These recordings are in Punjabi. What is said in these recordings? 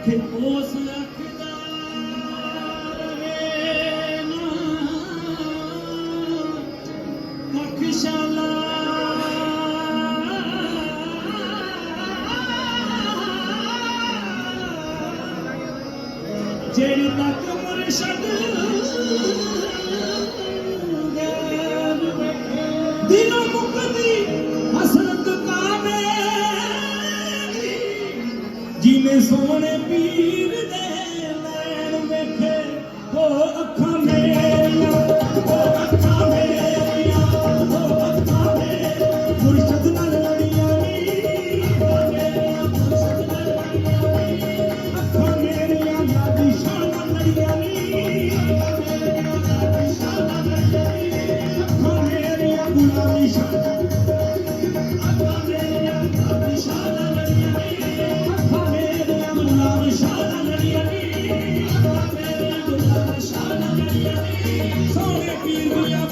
ਜਿੱਥੇ ਉਸ ਅੱਖ ਦਾ ਰਹੇ ਨਾ ਕਖਸ਼ਾਲਾ ਜਿਹੜੀ ਤੱਕ ਮੁਰਸ਼ਦ ਜਿਨੇ ਸੋਹਣੇ ਪੀਰ ਦੇ ਲੈਣ ਵੇਖੇ ਹੋ ਅੱਖਾਂ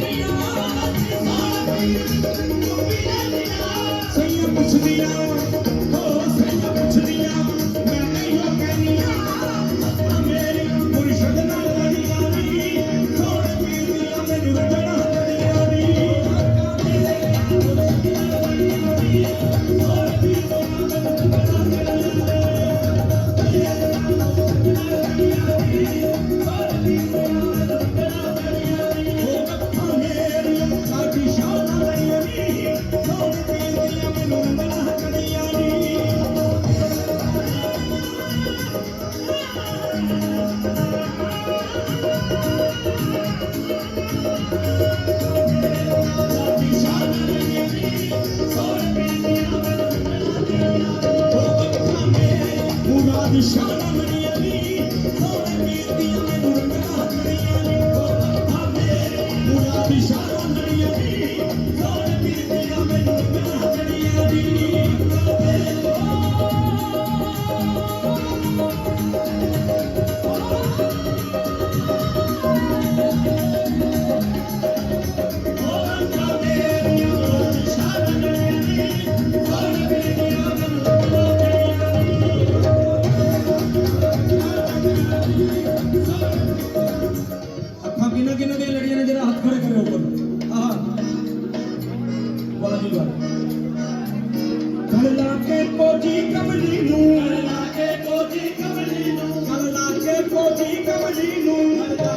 Thank you. Chama! ਕੋਜੀ ਕਮਲੀ ਨੂੰ। ਲਾ ਕੇ ਕੋਜੀ ਕਮਲੀ ਨੂੰ ਲਾ ਕੇ ਕੋਜੀ ਕਮਲੀ ਨੂੰ।